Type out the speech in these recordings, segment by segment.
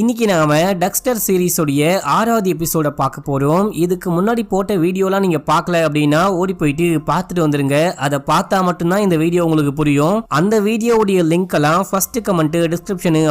இன்னைக்கு நாம டக்ஸ்டர் சீரிஸோடைய ஆறாவது எபிசோட பார்க்க போகிறோம் இதுக்கு முன்னாடி போட்ட வீடியோலாம் நீங்கள் பார்க்கல அப்படின்னா ஓடி போயிட்டு பார்த்துட்டு வந்துருங்க. அதை பார்த்தா மட்டும்தான் இந்த வீடியோ உங்களுக்கு புரியும். அந்த வீடியோவுடைய லிங்க் எல்லாம் ஃபர்ஸ்ட் கமெண்ட்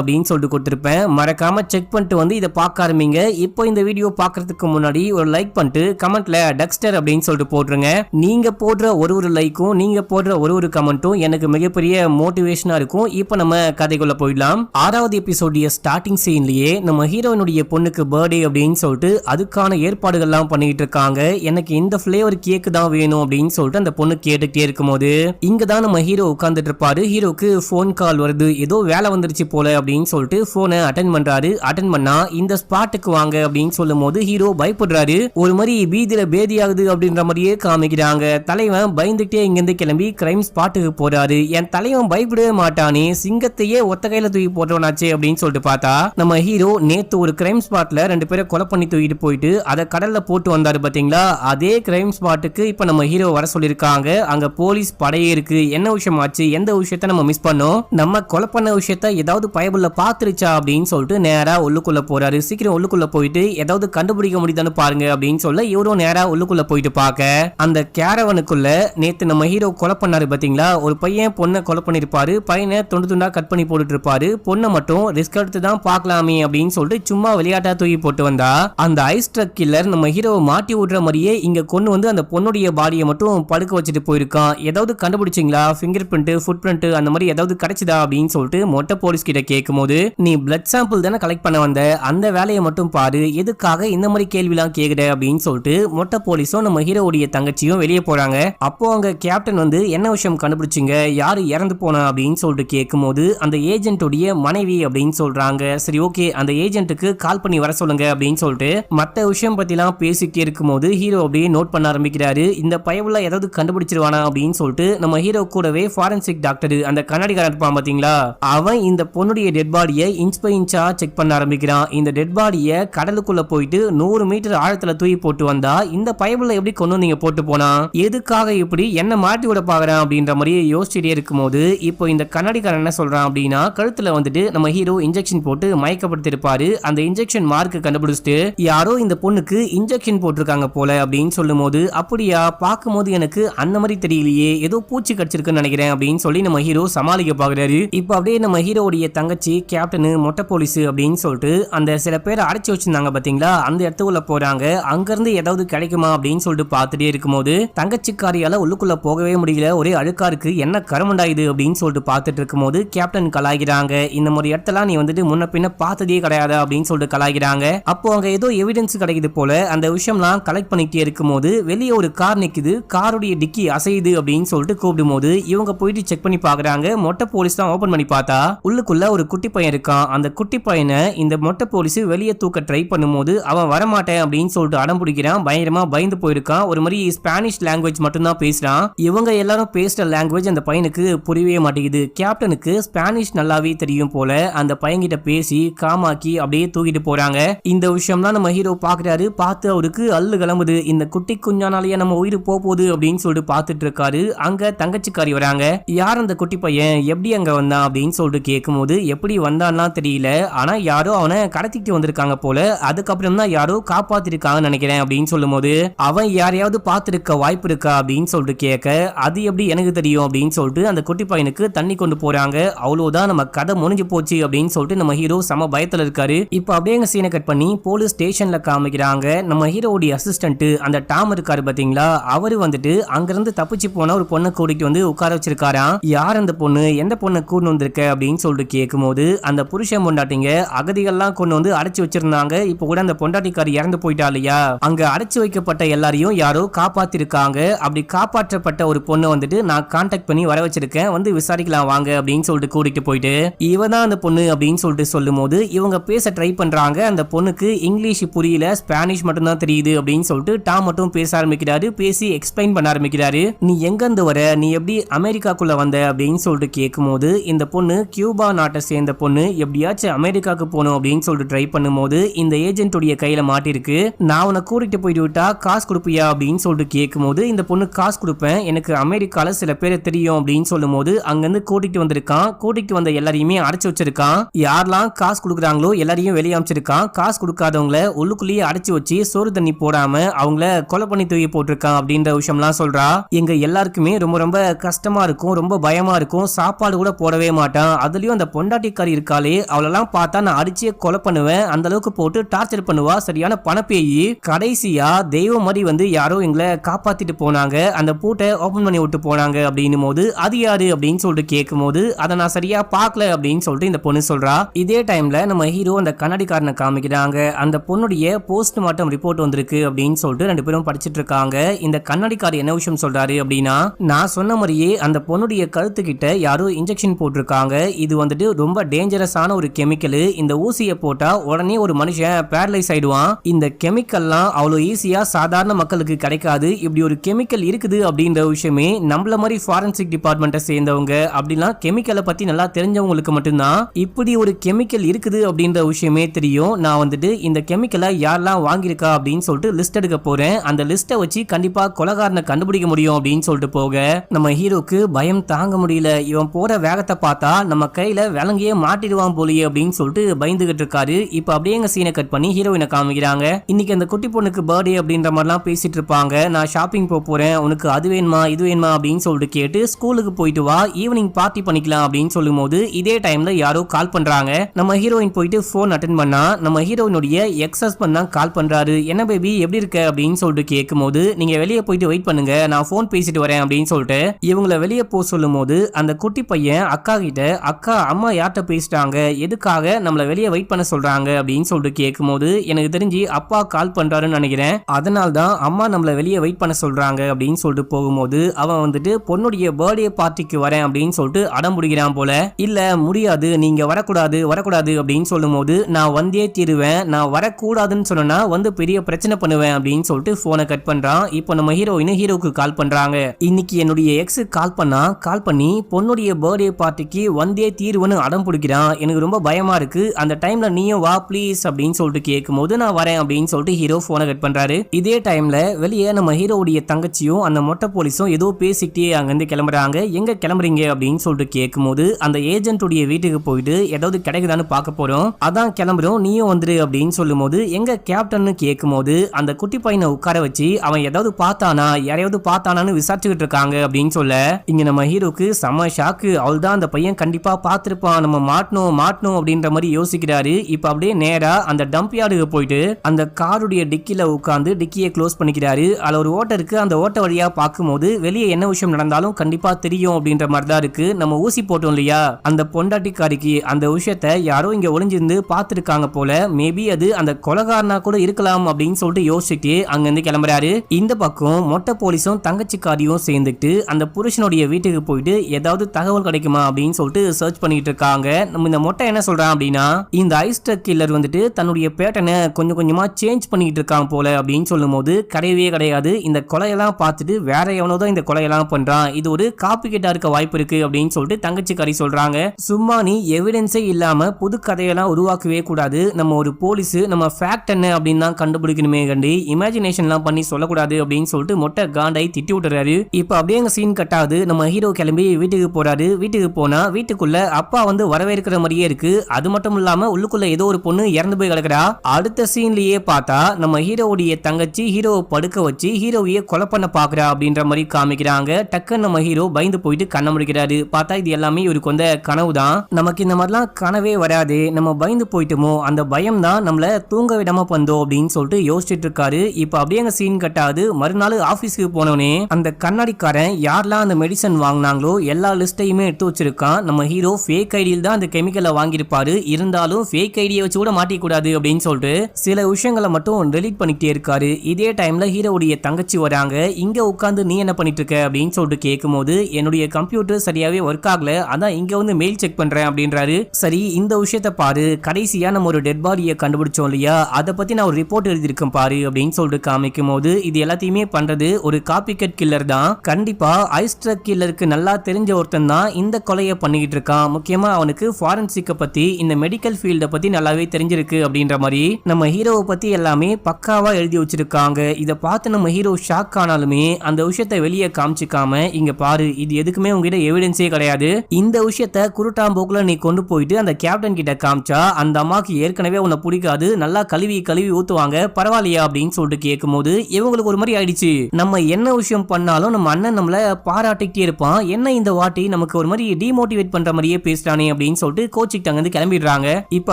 அப்படின்னு சொல்லிட்டு கொடுத்துருப்பேன். மறக்காம செக் பண்ணிட்டு வந்து இதை பார்க்க ஆரம்பிங்க. இப்போ இந்த வீடியோ பார்க்கறதுக்கு முன்னாடி ஒரு லைக் பண்ணிட்டு கமெண்ட்ல டக்ஸ்டர் அப்படின்னு சொல்லிட்டு போட்டுருங்க. நீங்க போடுற ஒரு ஒரு லைக்கும் நீங்க போடுற ஒரு ஒரு கமெண்ட்டும் எனக்கு மிகப்பெரிய மோட்டிவேஷனா இருக்கும். இப்போ நம்ம கதைக்குள்ள போயிடலாம். ஆறாவது எபிசோடைய ஸ்டார்டிங் சீன்லயே நம்ம ஹீரோயினுடைய பொண்ணுக்கு பர்த்டே அப்படின்னு சொல்லிட்டு அதுக்கான ஏற்பாடுகள்லாம் பண்ணிட்டு இருக்காங்க. எனக்கு இந்த ஃபிளேவர் கேக்கு தான் வேணும் அப்படின்னு சொல்லிட்டு அந்த பொண்ணு கேட்டுக்கிட்டே இருக்கும்போது இங்க தான் நம்ம ஹீரோ உட்காந்துட்டு இருப்பாரு. ஹீரோக்கு ஃபோன் கால் வருது. ஏதோ வேலை வந்துருச்சு போல அப்படின்னு சொல்லிட்டு ஃபோனை அட்டன் பண்றாரு. அட்டன் பண்ணா இந்த ஸ்பாட்டுக்கு வாங்க அப்படின்னு சொல்லும் போது ஹீரோ பயப்படுறாரு. ஒரு மாதிரி பீதியில பேதியாகுது அப்படின்ற மாதிரியே காமிக்கிறாங்க. தலைவன் பயந்துகிட்டே இங்கிருந்து கிளம்பி கிரைம் ஸ்பாட்டுக்கு போறாரு. என் தலைவன் பயப்படவே மாட்டானே. சிங்கத்தையே ஒத்த கையில தூக்கி போட்டவனாச்சே அப்படின்னு சொல்லிட்டு பார்த்தா நம்ம ஹீரோ நேத்து ஒரு கிரைம் ஸ்பாட்ல ரெண்டு பேரை கொலை பண்ணி தூக்கிட்டு போயிட்டு அதை கடல்ல போட்டு வந்தாரு பாத்தீங்களா? அதே கிரைம் ஸ்பாட்டுக்கு இப்ப நம்ம ஹீரோ வர சொல்லிருக்காங்க அங்க போலீஸ் படையே இருக்கு. என்ன விஷயம் ஆச்சு எந்த விஷயத்த நம்ம மிஸ் பண்ணோம்? நம்ம கொலை பண்ண விஷயத்த ஏதாவது பயபுள்ள பாத்துருச்சா அப்படின்னு சொல்லிட்டு நேரா உள்ளுக்குள்ள போறாரு. சீக்கிரம் உள்ளுக்குள்ள போயிட்டு ஏதாவது கண்டுபிடிக்க முடியுதான்னு பாருங்க அப்படின்னு சொல்ல இவரும் நேரா உள்ளுக்குள்ள போயிட்டு பார்க்க. அந்த கேரவனுக்குள்ள நேத்து நம்ம ஹீரோ கொலை பண்ணாரு பாத்தீங்களா? ஒரு பையன் பொண்ணை கொலை பண்ணிருப்பாரு. பையனை துண்டு துண்டா கட் பண்ணி போட்டுட்டு இருப்பாரு. பொண்ணை மட்டும் ரிஸ்க் எடுத்து தான் பார்க்கலாமே போலாமே அப்படின்னு சொல்லிட்டு சும்மா விளையாட்டா தூக்கி போட்டு வந்தா அந்த ஐஸ் ட்ரக் கில்லர் நம்ம ஹீரோவை மாட்டி விடுற மாதிரியே இங்க கொண்டு வந்து அந்த பொண்ணுடைய பாடியை மட்டும் படுக்க வச்சுட்டு போயிருக்கான். ஏதாவது கண்டுபிடிச்சிங்களா? ஃபிங்கர் பிரிண்ட் ஃபுட் பிரிண்ட் அந்த மாதிரி ஏதாவது கிடைச்சதா அப்படின்னு சொல்லிட்டு மொட்டை போலீஸ் கிட்ட கேட்கும் போது நீ பிளட் சாம்பிள் தானே கலெக்ட் பண்ண வந்த? அந்த வேலையை மட்டும் பாரு. எதுக்காக இந்த மாதிரி கேள்விலாம் கேக்குற? அப்படின்னு சொல்லிட்டு மொட்டை போலீஸும் நம்ம ஹீரோவுடைய தங்கச்சியும் வெளியே போறாங்க. அப்போ அங்க கேப்டன் வந்து என்ன விஷயம் கண்டுபிடிச்சிங்க? யாரு இறந்து போனா? அப்படின்னு சொல்லிட்டு கேட்கும்போது அந்த ஏஜென்ட்டுடைய மனைவி அப்படின்னு சொல்றாங்க. சரி ஓகே அந்த ஏஜென்ட்டுக்கு கால் பண்ணி வர சொல்லுங்க அப்படின்னு சொல்லிட்டு மற்ற விஷயம் பற்றிலாம் பேசிக்கிட்டே இருக்கும்போது ஹீரோ அப்படியே நோட் பண்ண ஆரம்பிக்கிறாரு. இந்த பயவுல ஏதாவது கண்டுபிடிச்சிருவானா அப்படின்னு சொல்லிட்டு நம்ம ஹீரோ கூடவே ஃபாரன்சிக் டாக்டர் அந்த கண்ணாடிக்காரன் இருப்பான் பார்த்தீங்களா அவன் இந்த பொண்ணுடைய டெட் பாடியை இன்ச் பை இன்ச்சா செக் பண்ண ஆரம்பிக்கிறான். இந்த டெட் பாடியை கடலுக்குள்ள போயிட்டு நூறு மீட்டர் ஆழத்துல தூக்கி போட்டு வந்தா இந்த பயவுல எப்படி கொண்டு வந்தீங்க போட்டு போனா? எதுக்காக இப்படி? என்ன மாட்டி விட பாக்குறான்? அப்படின்ற மாதிரியே யோசிச்சுட்டே இருக்கும்போது இப்போ இந்த கண்ணாடிக்காரன் என்ன சொல்றான் அப்படின்னா கழுத்துல வந்துட்டு நம்ம ஹீரோ இன்ஜெக்ஷன் போட்டு மயக்க மயக்கப்படுத்திருப்பாரு அந்த இன்ஜெக்ஷன் மார்க் கண்டுபிடிச்சிட்டு யாரோ இந்த பொண்ணுக்கு இன்ஜெக்ஷன் போட்டிருக்காங்க போல அப்படின்னு சொல்லும் போது அப்படியா? பார்க்கும்போது எனக்கு அந்த மாதிரி தெரியலையே. ஏதோ பூச்சி கடிச்சிருக்குன்னு நினைக்கிறேன் அப்படின்னு சொல்லி நம்ம ஹீரோ சமாளிக்க பாக்குறாரு இப்போ அப்படியே நம்ம ஹீரோடைய தங்கச்சி கேப்டனு மொட்டை போலீஸ் அப்படின்னு சொல்லிட்டு அந்த சில பேரை அடைச்சி வச்சிருந்தாங்க பாத்தீங்களா? அந்த இடத்துக்குள்ள போறாங்க. அங்கிருந்து ஏதாவது கிடைக்குமா? அப்படின்னு சொல்லிட்டு பார்த்துட்டே இருக்கும்போது தங்கச்சிக்காரியால உள்ளுக்குள்ள போகவே முடியல. ஒரே அழுக்கா இருக்கு. என்ன கருமண்டா இது அப்படின்னு சொல்லிட்டு பார்த்துட்டு இருக்கும்போது கேப்டன் கலாய்கிறாங்க இந்த மாதிரி இடத்தெல்லாம் நீ வந்துட்டு முன்ன பின்ன பார்த்ததே கிடையாது அப்படின்னு சொல்லிட்டு கலாய்கிறாங்க அப்போ அங்க ஏதோ எவிடன்ஸ் கிடைக்குது போல. அந்த விஷயம்லாம் கலெக்ட் பண்ணிக்கிட்டே இருக்கும்போது வெளியே ஒரு கார் நிக்குது. காருடைய டிக்கி அசையுது அப்படின்னு சொல்லிட்டு கூப்பிடும் போது இவங்க போயிட்டு செக் பண்ணி பாக்குறாங்க மொட்டை போலீஸ் தான் ஓபன் பண்ணி பார்த்தா உள்ளுக்குள்ள ஒரு குட்டி பையன் இருக்கான். அந்த குட்டி பையனை இந்த மொட்டை போலீஸ் வெளியே தூக்க ட்ரை பண்ணும்போது அவன் வரமாட்டேன் அப்படின்னு சொல்லிட்டு அடம் பிடிக்கிறான். பயங்கரமா பயந்து போயிருக்கான். ஒரு மாதிரி ஸ்பானிஷ் லாங்குவேஜ் மட்டும்தான் பேசுறான். இவங்க எல்லாரும் பேசுற லாங்குவேஜ் அந்த பையனுக்கு புரியவே மாட்டேங்குது. கேப்டனுக்கு ஸ்பானிஷ் நல்லாவே தெரியும் போல. அந்த பையன்கிட்ட பேசி காமாக்கி அப்படியே தூக்கிட்டு போறாங்க. இந்த விஷயம்லாம் நம்ம ஹீரோ பாக்குறாரு. பார்த்து அவருக்கு அல்லு கிளம்புது. இந்த குட்டி குஞ்சானாலேயே நம்ம உயிர் போக போகுது அப்படின்னு சொல்லிட்டு பார்த்துட்டு இருக்காரு. அங்க தங்கச்சிக்காரி வராங்க. யார் அந்த குட்டி பையன்? எப்படி அங்க வந்தான் அப்படின்னு சொல்லிட்டு கேட்கும்போது எப்படி வந்தான்லாம் தெரியல. ஆனா யாரோ அவனை கடத்திட்டு வந்திருக்காங்க போல. அதுக்கப்புறம் தான் யாரோ காப்பாத்திருக்காங்கன்னு நினைக்கிறேன். அப்படின்னு சொல்லும்போது அவன் யாரையாவது பார்த்துருக்க வாய்ப்பு இருக்கா? அப்படின்னு சொல்லிட்டு கேட்க அது எப்படி எனக்கு தெரியும்? அப்படின்னு சொல்லிட்டு அந்த குட்டி பையனுக்கு தண்ணி கொண்டு போறாங்க. அவ்வளவுதான் நம்ம கதை முடிஞ்சு போச்சு அப்படின்னு சொல்லிட்டு நம்ம ஹீரோ சம பயத்துல இருக்காரு. இப்போ அப்படியே எங்க சீனை கட் பண்ணி போலீஸ் ஸ்டேஷன்ல காமிக்கிறாங்க. நம்ம ஹீரோவுடைய அசிஸ்டன்ட் அந்த டாம் இருக்காரு பாத்தீங்களா? அவரு வந்துட்டு அங்கிருந்து தப்பிச்சு போன ஒரு பொண்ணை கூட்டிட்டு வந்து உட்கார வச்சிருக்காராம். யார் அந்த பொண்ணு? எந்த பொண்ணை கூட்டு வந்திருக்க? அப்படின்னு சொல்லிட்டு கேட்கும்போது அந்த புருஷன் பொண்டாட்டிங்க அகதிகள்லாம் கொண்டு வந்து அடைச்சு வச்சிருந்தாங்க. இப்போ கூட அந்த பொண்டாட்டிக்காரி இறந்து போயிட்டா இல்லையா? அங்க அடைச்சு வைக்கப்பட்ட எல்லாரையும் யாரோ காப்பாத்திருக்காங்க. அப்படி காப்பாற்றப்பட்ட ஒரு பொண்ணை வந்துட்டு நான் கான்டாக்ட் பண்ணி வர வச்சிருக்கேன். வந்து விசாரிக்கலாம் வாங்க அப்படின்னு சொல்லிட்டு கூட்டிட்டு போயிட்டு இவ தான் அந்த பொண்ணு அப்படின்னு சொல்லிட்டு சொல்லும் போது இவங்க பேச ட்ரை பண்றாங்க. அந்த பொண்ணுக்கு இங்கிலீஷ் புரியல ஸ்பானிஷ் மட்டும் தான் தெரியுது அப்படின்னு சொல்லிட்டு டாம் மட்டும் பேச ஆரம்பிக்கிறாரு பேசி எக்ஸ்பிளைன் பண்ண ஆரம்பிக்கிறாரு. நீ எங்க இருந்து வர? நீ எப்படி அமெரிக்காக்குள்ள வந்த? அப்படின்னு சொல்லிட்டு கேட்கும்போது இந்த பொண்ணு கியூபா நாட்டை சேர்ந்த பொண்ணு எப்படியாச்சும் அமெரிக்காக்கு போகணும் அப்படின்னு சொல்லிட்டு ட்ரை பண்ணும்போது இந்த ஏஜென்ட்டுடைய கையில மாட்டிருக்கு. நான் உன்னை கூட்டிட்டு போயிட்டு விட்டா காசு கொடுப்பியா? அப்படின்னு சொல்லிட்டு கேட்கும்போது இந்த பொண்ணு காசு கொடுப்பேன் எனக்கு அமெரிக்கால சில பேரை தெரியும் அப்படின்னு சொல்லும்போது அங்கேருந்து கூட்டிட்டு வந்திருக்கான். கூட்டிட்டு வந்த எல்லாரையுமே அடைச்சி வச்சிருக்கான். யாரெல்லாம் காசு கொடுக்குறாங்களோ எல்லாரையும் வெளியே அமைச்சிருக்கான். காசு கொடுக்காதவங்கள உள்ளுக்குள்ளேயே அடைச்சி வச்சு சோறு தண்ணி போடாம அவங்கள கொலை பண்ணி தூக்கி போட்டிருக்கான் அப்படின்ற விஷயம்லாம் சொல்றா. எங்க எல்லாருக்குமே ரொம்ப ரொம்ப கஷ்டமா இருக்கும் ரொம்ப பயமா இருக்கும். சாப்பாடு கூட போடவே மாட்டான். அதுலயும் அந்த பொண்டாட்டிக்காரி இருக்காளே அவளெல்லாம் பார்த்தா நான் அடிச்சே கொலை பண்ணுவேன் அந்த அளவுக்கு போட்டு டார்ச்சர் பண்ணுவா சரியான பணப்பேயி. கடைசியா தெய்வம் மாதிரி வந்து யாரோ எங்களை காப்பாத்திட்டு போனாங்க. அந்த பூட்டை ஓபன் பண்ணி விட்டு போனாங்க அப்படின்னும் போது அது யாரு? அப்படின்னு சொல்லிட்டு கேட்கும் போது அதை நான் சரியா பார்க்கல அப்படின்னு சொல்லிட்டு இந்த பொண்ணு சொல்றா. இதே டைம்ல நம்ம ஹீரோ அந்த கண்ணாடிக்காரனை காமிக்கிறாங்க. அந்த பொண்ணுடைய போஸ்ட் மார்ட்டம் ரிப்போர்ட் வந்திருக்கு அப்படின்னு சொல்லிட்டு ரெண்டு பேரும் படிச்சிட்டு இருக்காங்க. இந்த கண்ணாடிக்கார் என்ன விஷயம் சொல்றாரு அப்படின்னா நான் சொன்ன மாதிரியே அந்த பொண்ணுடைய கழுத்து கிட்ட யாரோ இன்ஜெக்ஷன் போட்டிருக்காங்க. இது வந்துட்டு ரொம்ப டேஞ்சரஸான ஒரு கெமிக்கல் இந்த ஊசியை போட்டா உடனே ஒரு மனுஷன் பேரலைஸ் ஆயிடுவான். இந்த கெமிக்கல்லாம் அவ்வளோ ஈஸியா சாதாரண மக்களுக்கு கிடைக்காது. இப்படி ஒரு கெமிக்கல் இருக்குது அப்படின்ற விஷயமே நம்மள மாதிரி ஃபாரன்சிக் டிபார்ட்மெண்ட்டை சேர்ந்தவங்க அப்படிலாம் கெமிக்கலை பத்தி நல்லா தெரிஞ்சவங்களுக்கு மட்டும்தான். இப்படி ஒரு கெமிக்கல் இருக்குது அப்படின்ற விஷயமே தெரியும். நான் வந்துட்டு இந்த கெமிக்கலை யாரெல்லாம் வாங்கியிருக்கா அப்படின்னு சொல்லிட்டு லிஸ்ட் எடுக்க போறேன். அந்த லிஸ்ட்டை வச்சு கண்டிப்பா கொலகாரனை கண்டுபிடிக்க முடியும் அப்படின்னு சொல்லிட்டு போக. நம்ம ஹீரோக்கு பயம் தாங்க முடியல. இவன் போற வேகத்தை பார்த்தா நம்ம கையில விலங்கியே மாட்டிடுவான் போலியே அப்படின்னு சொல்லிட்டு பயந்துகிட்டு இருக்காரு. இப்ப அப்படியே எங்க சீனை கட் பண்ணி ஹீரோயினை காமிக்கிறாங்க. இன்னைக்கு அந்த குட்டி பொண்ணுக்கு பர்த்டே அப்படின்ற மாதிரிலாம் பேசிட்டு இருப்பாங்க. நான் ஷாப்பிங் போக போறேன். உனக்கு அது வேணுமா இது வேணுமா அப்படின்னு சொல்லிட்டு கேட்டு ஸ்கூலுக்கு போயிட்டு வா. ஈவினிங் பார்ட்டி பண்ணிக்கலாம் அப்படின்னு சொல்லும்போது இதே டைம்ல யாரோ கால் பண்றாங்க. நம்ம ஹீரோ ஹீரோயின் போயிட்டு ஃபோன் அட்டன் பண்ணா நம்ம ஹீரோயினுடைய எக்ஸ் ஹஸ்பண்ட் தான் கால் பண்றாரு. என்ன பேபி எப்படி இருக்க? அப்படின்னு சொல்லிட்டு கேட்கும்போது நீங்க வெளியே போயிட்டு வெயிட் பண்ணுங்க நான் ஃபோன் பேசிட்டு வரேன் அப்படின்னு சொல்லிட்டு இவங்கள வெளியே போக சொல்லும் போது அந்த குட்டி பையன் அக்கா கிட்ட அக்கா அம்மா யார்கிட்ட பேசிட்டாங்க எதுக்காக நம்மள வெளியே வெயிட் பண்ண சொல்றாங்க? அப்படின்னு சொல்லிட்டு கேட்கும்போது எனக்கு தெரிஞ்சு அப்பா கால் பண்றாருன்னு நினைக்கிறேன். அதனால தான் அம்மா நம்மள வெளியே வெயிட் பண்ண சொல்றாங்க அப்படின்னு சொல்லிட்டு போகும்போது அவன் வந்துட்டு பொண்ணுடைய பர்த்டே பார்ட்டிக்கு வரேன் அப்படின்னு சொல்லிட்டு அடம் பிடிக்கிறான் போல. இல்ல முடியாது. நீங்க வரக்கூடாது வரக்கூடாது அப்படின்னு சொல்லும்போது நான் வந்தே தீருவேன் நான் வரக்கூடாதுன்னு சொன்னா வந்து பெரிய பிரச்சனை பண்ணுவேன் அப்படின்னு சொல்லிட்டு போனை கட் பண்றான். இப்போ நம்ம ஹீரோயின் ஹீரோக்கு கால் பண்றாங்க. இன்னைக்கு என்னுடைய எக்ஸ் கால் பண்ணா கால் பண்ணி பொண்ணுடைய பர்த்டே பார்ட்டிக்கு வந்தே தீருவன்னு அடம் பிடிக்கிறான். எனக்கு ரொம்ப பயமா இருக்கு. அந்த டைம்ல நீயும் வா ப்ளீஸ் அப்படின்னு சொல்லிட்டு கேட்கும்போது நான் வரேன் அப்படின்னு சொல்லிட்டு ஹீரோ போனை கட் பண்றாரு. இதே டைம்ல வெளியே நம்ம ஹீரோவுடைய தங்கச்சியும் அந்த மொட்டை போலீஸும் ஏதோ பேசிக்கிட்டே அங்கிருந்து கிளம்புறாங்க. எங்க கிளம்புறீங்க? அப்படின்னு சொல்லிட்டு கேட்கும்போது அந்த ஏஜென்ட்டுடைய வீட்டுக்கு போயிட்டு ஏதாவது கிடைக்குதான்னு பார்க்க போறோம். அதான் கிளம்புறோம். நீயும் வந்துரு அப்படின்னு சொல்லும்போது எங்க கேப்டன்னு கேட்கும்போது அந்த குட்டி பையனை உட்கார வச்சு அவன் ஏதாவது பார்த்தானா? யாரையாவது பார்த்தானான்னு விசாரிச்சுக்கிட்டு இருக்காங்க அப்படின்னு சொல்ல இங்க நம்ம ஹீரோக்கு செம ஷாக்கு அவள் தான் அந்த பையன் கண்டிப்பா பார்த்திருப்பான். நம்ம மாட்டணும் மாட்டணும் அப்படின்ற மாதிரி யோசிக்கிறாரு. இப்ப அப்படியே நேரா அந்த டம்ப் யார்டுக்கு போயிட்டு அந்த காருடைய டிக்கில உட்காந்து டிக்கியை க்ளோஸ் பண்ணிக்கிறாரு. அதுல ஒரு ஓட்டை இருக்கு. அந்த ஓட்டை வழியா பார்க்கும்போது வெளியே என்ன விஷயம் நடந்தாலும் கண்டிப்பா தெரியும் அப்படின்ற மாதிரி தான் இருக்கு. நம்ம ஊசி போட்டோம் இல்லையா? அந்த பொண்டாட்டிக்காரிக்கு அந்த விஷயத்த யாரோ இங்கே ஒளிஞ்சிருந்து பார்த்துருக்காங்க போல. மேபி அது அந்த கொலகாரனா கூட இருக்கலாம் அப்படின்னு சொல்லிட்டு யோசிச்சுட்டு அங்கேருந்து கிளம்புறாரு. இந்த பக்கம் மொட்டை போலீஸும் தங்கச்சிக்காரியும் சேர்ந்துட்டு அந்த புருஷனுடைய வீட்டுக்கு போயிட்டு ஏதாவது தகவல் கிடைக்குமா அப்படின்னு சொல்லிட்டு சர்ச் பண்ணிட்டு இருக்காங்க. நம்ம இந்த மொட்டை என்ன சொல்றான் அப்படின்னா இந்த ஐஸ்டர் கில்லர் வந்துட்டு தன்னுடைய பேட்டனை கொஞ்சம் கொஞ்சமா சேஞ்ச் பண்ணிட்டு இருக்கான் போல அப்படின்னு சொல்லும்போது கிடையவே கிடையாது. இந்த கொலையெல்லாம் பார்த்துட்டு வேற எவனோ தான் இந்த கொலையெல்லாம் பண்றான். இது ஒரு காப்பி கேட்டா இருக்க வாய்ப்பு இருக்கு அப்படின்னு சொல்லிட்டு தங்கச்சிக்காரி சொல்றாங்க. சும்மா நீ எவிடன்ஸே இல்லாம புது கதையெல்லாம் உருவாக்கவே கூடாது. நம்ம ஒரு போலீஸ் நம்ம ஃபேக்ட் என்ன அப்படின்னு தான் கண்டுபிடிக்கணுமே கண்டி. இமேஜினேஷன்லாம் பண்ணி சொல்லக்கூடாது அப்படின்னு சொல்லிட்டு மொட்டை காண்டை திட்டி விட்டுறாரு. இப்போ அப்படியே அங்க சீன் கட்டாது நம்ம ஹீரோ கிளம்பி வீட்டுக்கு போறாரு. வீட்டுக்கு போனா வீட்டுக்குள்ள அப்பா வந்து வரவேற்கிற மாதிரியே இருக்கு. அது மட்டும் இல்லாம உள்ளுக்குள்ள ஏதோ ஒரு பொண்ணு இறந்து போய் கிடக்குறா. அடுத்த சீன்லயே பார்த்தா நம்ம ஹீரோவுடைய தங்கச்சி ஹீரோவை படுக்க வச்சு ஹீரோவையே கொலை பண்ண பாக்குறா அப்படின்ற மாதிரி காமிக்கிறாங்க. டக்குன்னு நம்ம ஹீரோ பயந்து போயிட்டு கண்ண முடிக்கிறாரு. பார்த்தா இது எல்லாமே இவருக்கு வந்த கனவு தான் நமக்கு இந்த மாதிரிலாம் கனவே வராது. நம்ம பயந்து போயிட்டோமோ அந்த பயம் தான் நம்மளை தூங்க விடாம பந்தோம் அப்படின்னு சொல்லிட்டு யோசிச்சுட்டு இருக்காரு. இப்போ அப்படியே அங்க சீன் கட்டாது மறுநாள் ஆபீஸ்க்கு போனோடனே அந்த கண்ணாடிக்காரன் யாரெல்லாம் அந்த மெடிசன் வாங்கினாங்களோ எல்லா லிஸ்ட்டையுமே எடுத்து வச்சிருக்கான். நம்ம ஹீரோ ஃபேக் ஐடியில் தான் அந்த கெமிக்கலை வாங்கியிருப்பாரு. இருந்தாலும் ஃபேக் ஐடியை வச்சு கூட மாட்டிக்கூடாது அப்படின்னு சொல்லிட்டு சில விஷயங்களை மட்டும் டெலீட் பண்ணிக்கிட்டே இருக்காரு. இதே டைம்ல ஹீரோவுடைய தங்கச்சி வராங்க. இங்க உட்காந்து நீ என்ன பண்ணிட்டு இருக்க அப்படின்னு சொல்லிட்டு கேட்கும்போது என்னுடைய கம்ப்யூட்டர் சரியாவே ஒர்க் ஆகல. அதான் இங்க வந்து மெயில் செக் பண்றேன் அப்படின்றாரு. சரி இந்த விஷயத்த பாரு கடைசியா நம்ம ஒரு டெட் பாடியை கண்டுபிடிச்சோம் இல்லையா? அதை பத்தி நான் ஒரு ரிப்போர்ட் எழுதியிருக்கேன் பாரு அப்படின்னு சொல்லிட்டு காமிக்கும் போது இது எல்லாத்தையுமே பண்றது ஒரு காப்பி கட் கில்லர் தான். கண்டிப்பா ஐஸ்ட்ரக் கில்லருக்கு நல்லா தெரிஞ்ச ஒருத்தன் தான் இந்த கொலையை பண்ணிக்கிட்டு இருக்கான். முக்கியமா அவனுக்கு ஃபாரன்சிக்கை பத்தி இந்த மெடிக்கல் ஃபீல்டை பத்தி நல்லாவே தெரிஞ்சிருக்கு அப்படின்ற மாதிரி நம்ம ஹீரோவை பத்தி எல்லாமே பக்காவா எழுதி வச்சிருக்காங்க. இதை பார்த்து நம்ம ஹீரோ ஷாக் ஆனாலுமே அந்த விஷயத்தை வெளியே காமிச்சிக்காம இங்க பாரு இது எதுக்குமே உங்ககிட்ட எவிடன்ஸே கிடையாது. இந்த விஷயத்த குருட்டாம்போக்குல நீ கொண்டு போயிட்டு அந்த கேப்டன் கிட்ட காமிச்சா அந்த அம்மாவுக்கு ஏற்கனவே உன்னை பிடிக்காது நல்லா கழுவி கழுவி ஊத்துவாங்க பரவாயில்லையா அப்படின்னு சொல்லிட்டு கேட்கும்போது இவங்களுக்கு ஒரு மாதிரி ஆயிடுச்சு. நம்ம என்ன விஷயம் பண்ணாலும் நம்ம அண்ணன் நம்மள பாராட்டிக்கிட்டே இருப்பான். என்ன இந்த வாட்டி நமக்கு ஒரு மாதிரி டிமோட்டிவேட் பண்ற மாதிரியே பேசுறானே அப்படின்னு சொல்லிட்டு கோச்சிக்கிட்ட அங்கிருந்து கிளம்பிடுறாங்க. இப்போ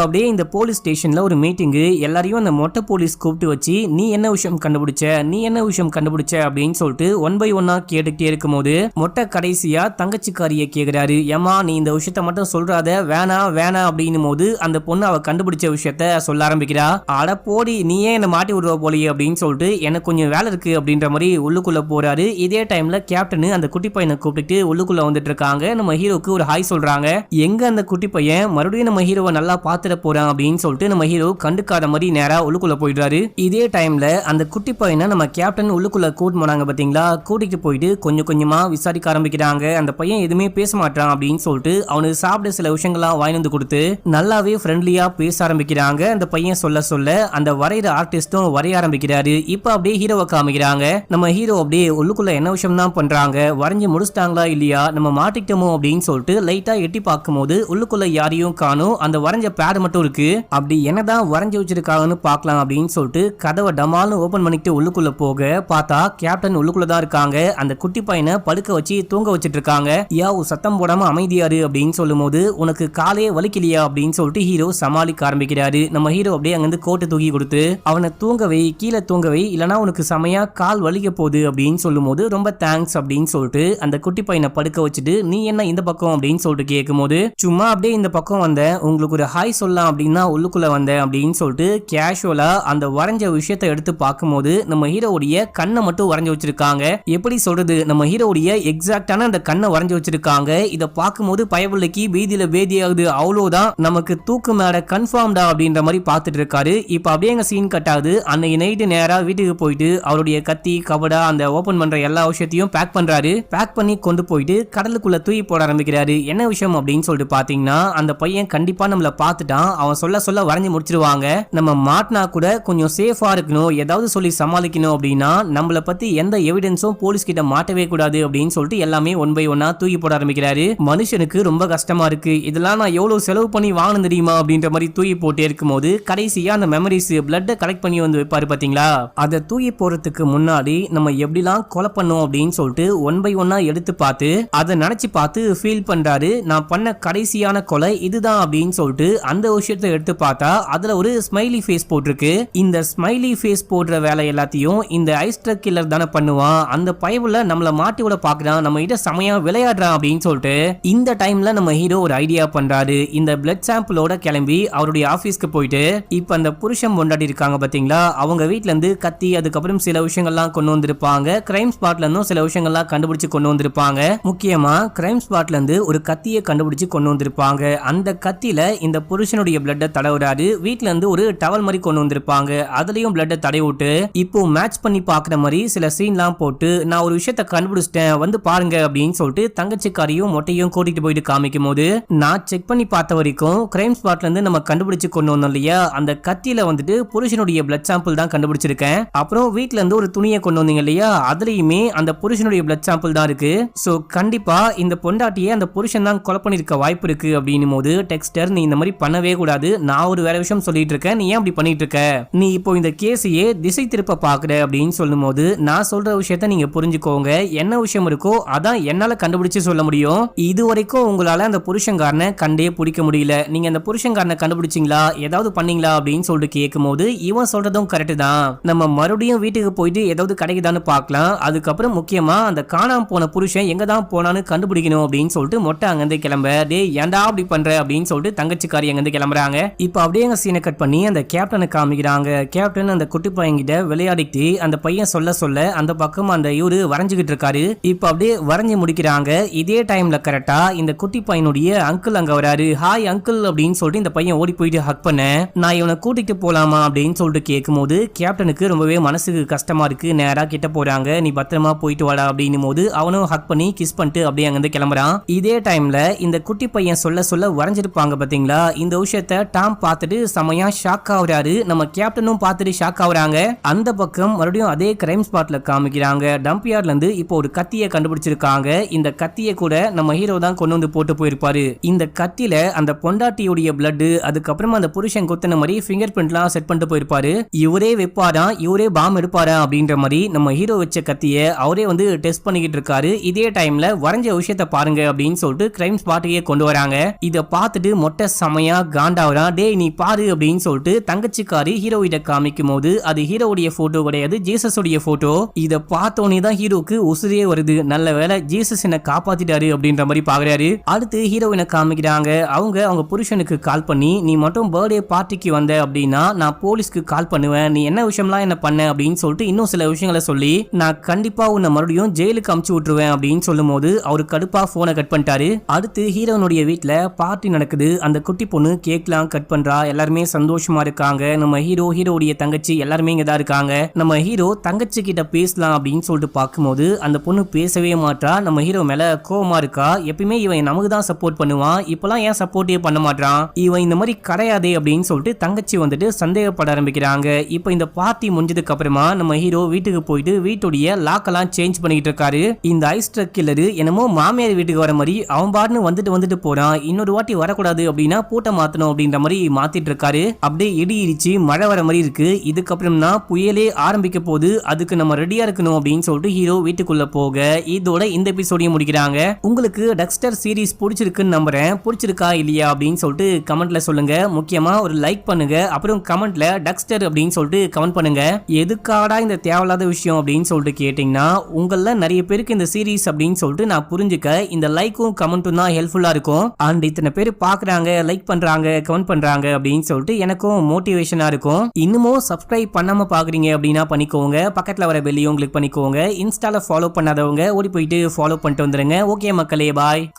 அப்படியே இந்த போலீஸ் ஸ்டேஷன்ல ஒரு மீட்டிங்கு எல்லாரையும் அந்த மொட்டை போலீஸ் கூப்பிட்டு வச்சு நீ என்ன விஷயம் கண்டுபிடிச்ச? நீ என்ன விஷயம் கண்டுபிடிச்ச? அப்படின்னு சொல்லிட்டு ஒன் பை ஒன்னா கேட்டுக்கிட்டே இருக்கும்போது மொட்டை கடைசியா தங்கச்சிக்காரிய கேக்குறாரு. ஏமா நீ இந்த விஷயத்த மட்டும் சொல்றாத வேணாம் வேணாம் அப்படின்னும் போது அந்த பொண்ணு அவ கண்டுபிடிச்ச விஷயத்த சொல்ல ஆரம்பிக்கிறா. அட போடி நீ ஏன் என்ன மாட்டி விடுவ போலியே அப்படின்னு சொல்லிட்டு எனக்கு கொஞ்சம் வேலை இருக்கு அப்படின்ற மாதிரி உள்ளுக்குள்ள போறாரு. இதே டைம்ல கேப்டன் அந்த குட்டி பையனை கூப்பிட்டு உள்ளுக்குள்ள வந்துட்டு இருக்காங்க. நம்ம ஹீரோக்கு ஒரு ஹாய் சொல்றாங்க. எங்க அந்த குட்டி பையன்? மறுபடியும் நம்ம ஹீரோவை நல்லா பாத்துட போறான் அப்படின்னு சொல்லிட்டு நம்ம ஹீரோ கண்டுக்காத மாதிரி நேரா உள்ளுக்குள்ள போயிடுறாரு. இதே டைம்ல அந்த குட்டி பையனை நம்ம கேப்டன் உள்ளுக்குள்ள கூட்டு போனாங்க பாத்தீங்களா? கூட்டிட்டு போயிட்டு கொஞ்சம் கொஞ்சமா விசாரிக்க ஆரம்பிக்கிறாங்க. அந்த பையன் எதுவுமே பேச மாட்டான் அப்படின்னு சொல்லிட்டு அவனுக்கு சாப்பிட சில விஷயங்கள்லாம் வாங்கி வந்து கொடுத்து நல்லாவே ஃப்ரெண்ட்லியாக பேச ஆரம்பிக்கிறாங்க. அந்த பையன் சொல்ல சொல்ல அந்த வரைகிற ஆர்டிஸ்ட்டும் வரைய ஆரம்பிக்கிறாரு. இப்போ அப்படியே ஹீரோவை காமிக்கிறாங்க. நம்ம ஹீரோ அப்படியே உள்ளுக்குள்ள என்ன விஷயம் தான் பண்றாங்க? வரைஞ்சு முடிச்சிட்டாங்களா இல்லையா? நம்ம மாட்டிக்கிட்டோமோ அப்படின்னு சொல்லிட்டு லைட்டா எட்டி பார்க்கும்போது உள்ளுக்குள்ள யாரையும் காணும். அந்த வரைஞ்ச பேடு மட்டும் இருக்கு. அப்படி என்னதான் வரைஞ்சு வச்சிருக்காங்கன்னு பார்க்கலாம் அப்படின்னு சொல்லிட்டு கதவை டமால்னு ஓபன் பண்ணிட்டு உள்ளுக்குள்ள போக பார்த்தா கேப்டன் உள்ளுக்குள்ள தான் இருக்காங்க. அந்த குட்டி பையனை படுக்க வச்சு தூங்க வச்சிட்டு இருக்காங்க. யா சத்தம் போடாம அமைதியாரு அப்படின்னு சொல்லும்போது உனக்கு காலே வலிக்கலையா அப்படின்னு சொல்லிட்டு ஹீரோ சமாளிக்க ஆரம்பிக்கிறாரு. நம்ம ஹீரோ அப்படியே அங்கிருந்து கோட்டை தூக்கி கொடுத்து அவனை தூங்கவை கீழே தூங்கவை இல்லைனா உனக்கு செமையா கால் வலிக்க போகுது அப்படின்னு சொல்லும்போது ரொம்ப தேங்க்ஸ் அப்படின்னு சொல்லிட்டு அந்த குட்டி பையனை படுக்க வச்சுட்டு நீ என்ன இந்த பக்கம்? அப்படின்னு சொல்லிட்டு கேட்கும்போது சும்மா அப்படியே இந்த பக்கம் வந்தேன் உங்களுக்கு ஒரு ஹாய் சொல்லலாம் அப்படின்னா உள்ளுக்குள்ள வந்தேன் அப்படின்னு சொல்லிட்டு கேஷுவலா அந்த வரைஞ்ச விஷயத்தை எடுத்து பார்க்கும்போது நம்ம ஹீரோவுடைய கண்ணை மட்டும் வரைஞ்சு வச்சிருக்காங்க. எப்படி சொல்றது? நம்ம ஹீரோவுடைய எக்ஸாக்டான அந்த கண்ணை வரைஞ்சு வச்சிருக்காங்க. இதை பார்க்கும்போது பயபிள்ளைக்கு பீதியில பேதியாகுது நம்ம நமக்கு தூக்கு மேல கன்ஃபார்ம்டா அப்படின்ற மாதிரி பார்த்துட்டு இருக்காரு. இப்போ அப்படியே எங்க சீன் கட் ஆகுது. அன்னைக்கு நைட்டு நேராக வீட்டுக்கு போயிட்டு அவருடைய கத்தி கபடா அந்த ஓபன் பண்ற எல்லா விஷயத்தையும் பேக் பண்றாரு. பேக் பண்ணி கொண்டு போயிட்டு கடலுக்குள்ள தூக்கி போட ஆரம்பிக்கிறாரு. என்ன விஷயம் அப்படின்னு சொல்லிட்டு பாத்தீங்கன்னா அந்த பையன் கண்டிப்பா நம்மள பார்த்துட்டான். அவன் சொல்ல சொல்ல வரைஞ்சு முடிச்சிருவாங்க. நம்ம மாட்டினா கூட கொஞ்சம் சேஃபா இருக்கணும். ஏதாவது சொல்லி சமாளிக்கணும் அப்படின்னா நம்மளை பத்தி எந்த எவிடன்ஸும் போலீஸ் கிட்ட மாட்டவே கூடாது அப்படின்னு சொல்லிட்டு எல்லாமே ஒன் பை ஒன்னா தூக்கி போட ஆரம்பிக்கிறாரு. மனுஷனுக்கு ரொம்ப கஷ்டமா இருக்கு. இதெல்லாம் நான் எவ்வளவு செலவு பண்ணி வாங்கணும் தெரியுமா அப்படின்ற மாதிரி தூக்கி போட்டே இருக்கும்போது கடைசியா அந்த மெமரிஸ் பிளட்டை கலெக்ட் பண்ணி வந்து வைப்பாரு பாத்தீங்களா? அதை தூக்கி போறதுக்கு முன்னாடி நம்ம எப்படிலாம் கொலை பண்ணோம் அப்படின்னு சொல்லிட்டு ஒன் பை ஒன்னா எடுத்து பார்த்து அதை நினைச்சு பார்த்து ஃபீல் பண்றாரு. நான் பண்ண கடைசியான கொலை இதுதான் அப்படின்னு சொல்லிட்டு அந்த விஷயத்தை எடுத்து பார்த்தா அதுல ஒரு ஸ்மைலி ஃபேஸ் போட்டிருக்கு. இந்த ஸ்மைலி ஃபேஸ் போடுற வேலை எல்லாத்தையும் இந்த ஐஸ்ட்ரக் கில்லர் தானே பண்ணுவான். அந்த பயவுல நம்மள மாட்டி விட பாக்குறான் நம்ம கிட்ட செமையா விளையாடுறான் அப்படின்னு சொல்லிட்டு இந்த டைம்ல நம்ம ஹீரோ ஒரு ஐடியா பண்றாரு. இந்த பிளட் சாம்பிளோட கிளம்பி அவருடைய ஆபீஸ்க்கு போயிட்டு இப்ப அந்த புருஷன் கொண்டாடி இருக்காங்க பாத்தீங்களா? அவங்க வீட்டிலேருந்து இருந்து கத்தி அதுக்கப்புறம் சில விஷயங்கள்லாம் கொண்டு வந்திருப்பாங்க. கிரைம் ஸ்பாட்ல இருந்தும் சில விஷயங்கள்லாம் கண்டுபிடிச்சு கொண்டு வந்திருப்பாங்க. முக்கியமா கிரைம் ஸ்பாட்ல இருந்து ஒரு கத்தியை கண்டுபிடிச்சு கொண்டு வந்திருப்பாங்க. அந்த கத்தியில இந்த புருஷனுடைய பிளட்டை தடவுறாரு. வீட்ல இருந்து ஒரு டவல் மாதிரி கொண்டு வந்திருப்பாங்க. அதுலயும் பிளட்டை தடவி விட்டு இப்போ மேட்ச் பண்ணி பாக்குற மாதிரி சில சீன்லாம் போட்டு நான் ஒரு விஷயத்த கண்டுபிடிச்சிட்டேன் வந்து பாருங்க அப்படின்னு சொல்லிட்டு தங்கச்சிக்காரியும் மொட்டையும் கூட்டிட்டு போயிட்டு காமிக்கும் போது நான் செக் பண்ணி பார்த்த வரைக்கும் கிரைம் ஸ்பாட்ல இருந்து நம்ம கண்டுபிடிச்சு கொண்டு வந்தோம் இல்லையா? அந்த கத்தியில் வந்துட்டு புருஷனுடைய பிளட் சாம்பிள் தான் கண்டுபிடிச்சிருக்கேன். அப்புறம் வீட்ல இருந்து ஒரு துணியை கொண்டு வந்தீங்க இல்லையா? அதுலயுமே அந்த புருஷனுடைய பிளட் சாம்பிள் தான் இருக்கு. ஸோ கண்டிப்பா இந்த பொண்டாட்டியை அந்த புருஷன் தான் கொலை பண்ணியிருக்க வாய்ப்பு இருக்கு அப்படின்னும் போது டெக்ஸ்டர் நீ இந்த மாதிரி பண்ணவே கூடாது. நான் ஒரு வேற விஷயம் சொல்லிட்டு இருக்கேன். நீ ஏன் அப்படி பண்ணிட்டு இருக்க? நீ இப்போ இந்த கேஸையே திசை திருப்ப பாக்குற அப்படின்னு சொல்லும் போது நான் சொல்ற விஷயத்த நீங்க புரிஞ்சுக்கோங்க. என்ன விஷயம் இருக்கோ அதான் என்னால கண்டுபிடிச்சு சொல்ல முடியும். இது வரைக்கும் உங்களால அந்த புருஷங்காரனை கண்டே பிடிக்க முடியல. நீங்க அந்த புருஷன்காரனை கண்டுபிடிச்சிங்களா? ஏதாவது பண்ணீங்களா? அப்படின்னு சொல்லிட்டு கேட்கும்போது இவன் சொல்றதும் கரெக்டு தான். நம்ம மறுபடியும் வீட்டுக்கு போயிட்டு ஏதாவது கிடைக்குதான்னு பார்க்கலாம். அதுக்கப்புறம் முக்கியமா அந்த காணாம போன புருஷன் எங்க தான் போனான்னு கண்டுபிடிக்கணும் அப்படின்னு சொல்லிட்டு மொட்டை அங்கிருந்து கிளம்ப. டே ஏன்டா அப்படி பண்ற? அப்படின்னு சொல்லிட்டு தங்கச்சிக்காரி அங்கிருந்து கிளம்புறாங்க. இப்போ அப்படியே எங்க சீனை கட் பண்ணி அந்த கேப்டனை காமிக்கிறாங்க. கேப்டன் அந்த குட்டி பையன்கிட்ட விளையாடிட்டு அந்த பையன் சொல்ல சொல்ல அந்த பக்கம் அந்த இவரு வரைஞ்சுகிட்டு இருக்காரு. இப்போ அப்படியே வரைஞ்சு முடிக்கிறாங்க. இதே டைம்ல கரெக்டா இந்த குட்டி பையனுடைய அங்கிள் அங்க வராரு. ஹாய் அங்கிள் அப்படின்னு சொல்லிட்டு இந்த பையன் ஓடி போயிட்டு ஹக் பண்ண நான் இவனை கூட்டிட்டு போலாமா? அப்படின்னு சொல்லிட்டு கேட்கும்போது கேப்டனுக்கு ரொம்பவே மனசுக்கு கஷ்டமா இருக்கு. நேரா கிட்ட போறாங்க நீ பத்திரமா போயிட்டு வாடா. அப்படின்னும் போது அவனும் ஹக் பண்ணி கிஸ் பண்ணிட்டு அப்படியே அங்கிருந்து கிளம்புறான். இதே டைம்ல இந்த குட்டி பையன் சொல்ல சொல்ல வரைஞ்சிருப்பாங்க பாத்தீங்களா? இந்த விஷயத்த டாம் பார்த்துட்டு செமையா ஷாக் ஆகுறாரு. நம்ம கேப்டனும் பார்த்துட்டு ஷாக் ஆகுறாங்க. அந்த பக்கம் மறுபடியும் அதே கிரைம் ஸ்பாட்ல காமிக்கிறாங்க. டம்ப் யார்ட்ல இருந்து இப்போ ஒரு கத்தியை கண்டுபிடிச்சிருக்காங்க. இந்த கத்தியை கூட நம்ம ஹீரோ தான் கொண்டு வந்து போட்டு போயிருப்பாரு. இந்த கத்தியில அந்த பொண்டாட்டி பொண்டாட்டியுடைய பிளட் அதுக்கப்புறமா அந்த புருஷன் குத்தின மாதிரி ஃபிங்கர் பிரிண்ட்லாம் செட் பண்ணிட்டு போயிருப்பாரு. இவரே வைப்பாரா? இவரே பாம் எடுப்பாரா? அப்படின்ற மாதிரி நம்ம ஹீரோ வச்ச கத்திய அவரே வந்து டெஸ்ட் பண்ணிக்கிட்டு இருக்காரு. இதே டைம்ல வரைஞ்ச விஷயத்த பாருங்க அப்படின்னு சொல்லிட்டு கிரைம் ஸ்பாட்டையே கொண்டு வராங்க. இதை பார்த்துட்டு மொட்டை செமையா காண்டாவரா டேய் நீ பாரு அப்படின்னு சொல்லிட்டு தங்கச்சிக்காரி ஹீரோயிட்ட காமிக்கும் போது அது ஹீரோவுடைய போட்டோ கிடையாது ஜீசஸுடைய போட்டோ இதை பார்த்தோன்னே தான் ஹீரோக்கு உசுரே வருது. நல்ல வேளை ஜீசஸ் என்ன காப்பாத்திட்டாரு அப்படின்ற மாதிரி பாக்குறாரு. அடுத்து ஹீரோயினை காமிக்கிறாங்க. அவங்க அவங்க புருஷனுக்கு கால் பண்ணி நீ மட்டும் பர்த்டே பார்ட்டிக்கு வந்த அப்படின்னா நான் போலீஸ்க்கு கால் பண்ணுவேன். நீ என்ன விஷயம்லாம் என்ன பண்ண? அப்படின்னு சொல்லிட்டு இன்னும் சில விஷயங்களை சொல்லி நான் கண்டிப்பா உன்னை மறுபடியும் ஜெயிலுக்கு அமுச்சு விட்டுருவேன். அப்படின்னு சொல்லும் போது அவரு கடுப்பா போனை கட் பண்ணிட்டாரு. அடுத்து ஹீரோனுடைய வீட்டில் பார்ட்டி நடக்குது. அந்த குட்டி பொண்ணு கேக்லாம் கட் பண்றா. எல்லாருமே சந்தோஷமா இருக்காங்க. நம்ம ஹீரோ ஹீரோவுடைய தங்கச்சி எல்லாருமே இங்கே தான் இருக்காங்க. நம்ம ஹீரோ தங்கச்சி கிட்ட பேசலாம் அப்படின்னு சொல்லிட்டு பார்க்கும்போது அந்த பொண்ணு பேசவே மாட்டா நம்ம ஹீரோ மேல கோவமா இருக்கா. எப்பயுமே இவன் நமக்கு தான் சப்போர்ட் பண்ணுவான். இப்பெல்லாம் ஏன் சப்போர்ட்டே பண்ண மாட்டான் இவன் இந்த மாதிரி கிடையாதே அப்படின்னு சொல்லிட்டு தங்கச்சி வந்துட்டு சந்தேகப்பட ஆரம்பிக்கிறாங்க. இப்போ இந்த பார்ட்டி முடிஞ்சதுக்கு அப்புறமா நம்ம ஹீரோ வீட்டுக்கு போயிட்டு வீட்டுடைய லாக்கெல்லாம் சேஞ்ச் பண்ணிட்டு இருக்காரு. இந்த ஐஸ் ட்ரக் கில்லரு என்னமோ மாமியார் வீட்டுக்கு வர மாதிரி அவன் பாட்டுன்னு வந்துட்டு வந்துட்டு போறான். இன்னொரு வாட்டி வரக்கூடாது அப்படின்னா பூட்டை மாத்தணும் அப்படின்ற மாதிரி மாத்திட்டு இருக்காரு. அப்படியே இடி இடிச்சு மழை வர மாதிரி இருக்கு. இதுக்கப்புறம் தான் புயலே ஆரம்பிக்க போகுது. அதுக்கு நம்ம ரெடியா இருக்கணும் அப்படின்னு சொல்லிட்டு ஹீரோ வீட்டுக்குள்ள போக இதோட இந்த எபிசோடையும் முடிக்கிறாங்க. உங்களுக்கு டக்ஸ்டர் சீரிஸ் பிடிச்சிருக்குன்னு நம்புறேன். பிடிச்சிருக்கா இல்லையா அப்படின்னு அப்படின்னு சொல்லிட்டு கமெண்ட்ல சொல்லுங்க. முக்கியமா ஒரு லைக் பண்ணுங்க. அப்புறம் கமெண்ட்ல டக்ஸ்டர் அப்படின்னு சொல்லிட்டு கமெண்ட் பண்ணுங்க. எதுக்காடா இந்த தேவையில்லாத விஷயம் அப்படின்னு சொல்லிட்டு கேட்டிங்கன்னா உங்கள நிறைய பேருக்கு இந்த சீரிஸ் அப்படின்னு சொல்லிட்டு நான் புரிஞ்சுக்க இந்த லைக்கும் கமெண்ட்டும் தான் ஹெல்ப்ஃபுல்லா இருக்கும். அண்ட் இத்தனை பேர் பாக்குறாங்க லைக் பண்றாங்க கமெண்ட் பண்றாங்க அப்படின்னு சொல்லிட்டு எனக்கும் மோட்டிவேஷனா இருக்கும். இன்னமும் சப்ஸ்கிரைப் பண்ணாம பாக்குறீங்க அப்படின்னா பண்ணிக்கோங்க. பக்கத்துல வர பெல்லையும் கிளிக் பண்ணிக்கோங்க. இன்ஸ்டால ஃபாலோ பண்ணாதவங்க ஓடி போயிட்டு ஃபாலோ பண்ணிட்டு வந்துருங்க. ஓகே மக்களே பாய்